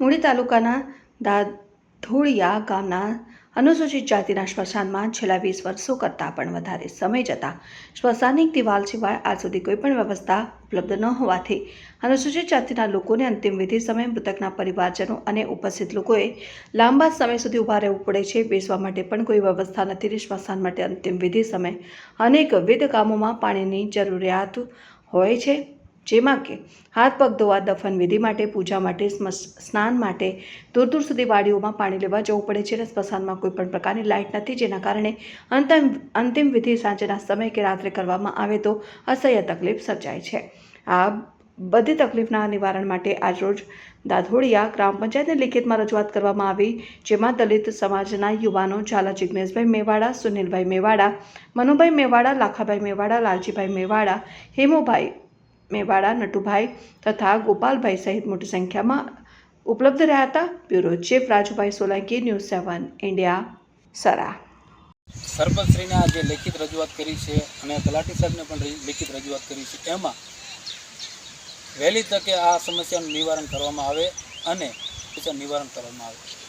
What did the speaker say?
ધારી તાલુકાના દાધોળિયા ગામના અનુસૂચિત જાતિના સ્મશાનમાં છેલ્લા વીસ વર્ષો કરતાં પણ વધારે સમય જતાં સ્મશાનિક દિવાલ સિવાય આજ સુધી કોઈપણ વ્યવસ્થા ઉપલબ્ધ ન હોવાથી અનુસૂચિત જાતિના લોકોને અંતિમ વિધિ સમયે મૃતકના પરિવારજનો અને ઉપસ્થિત લોકોએ લાંબા સમય સુધી ઊભા રહેવું પડે છે. બેસવા માટે પણ કોઈ વ્યવસ્થા નથી. સ્મશાન માટે અંતિમ વિધિ સમયે અનેકવિધ કામોમાં પાણીની જરૂરિયાત હોય છે. જેમાં કે હાથ પગ ધોવા, દફન વિધિ માટે, પૂજા માટે સ્નાન માટે દૂર દૂર સુધી વાડીઓમાં પાણી લેવા જવું પડે છે અને સ્મશાનમાં કોઈ પણ પ્રકારની લાઇટ નથી, જેના કારણે અંતિમ અંતિમ વિધિ સાંજના સમય કે રાત્રે કરવામાં આવે તો અસહ્ય તકલીફ સર્જાય છે. આ બધી તકલીફના નિવારણ માટે આજરોજ દાધોડિયા ગ્રામ પંચાયતને લિખિતમાં રજૂઆત કરવામાં આવી, જેમાં દલિત સમાજના યુવાનો ઝાલા જિગ્નેશભાઈ મેવાડા, સુનિલભાઈ મેવાડા, મનુભાઈ મેવાડા, લાખાભાઈ મેવાડા, લાલજીભાઈ મેવાડા, હેમુભાઈ મેવાડા, નટુભાઈ તથા ગોપાલભાઈ સહિત મોટી સંખ્યામાં ઉપલબ્ધ રહ્યા હતા. Bureau chief Rajubhai Solanki, news seven India, Sara. સરપંચશ્રીને આ જે લેખિત રજૂઆત કરી છે અને તલાટી સાહેબને પણ લેખિત રજૂઆત કરી છે. એમાં વહેલી તકે આ સમસ્યાનું નિવારણ કરવામાં આવે અને નિવારણ કરવામાં આવે.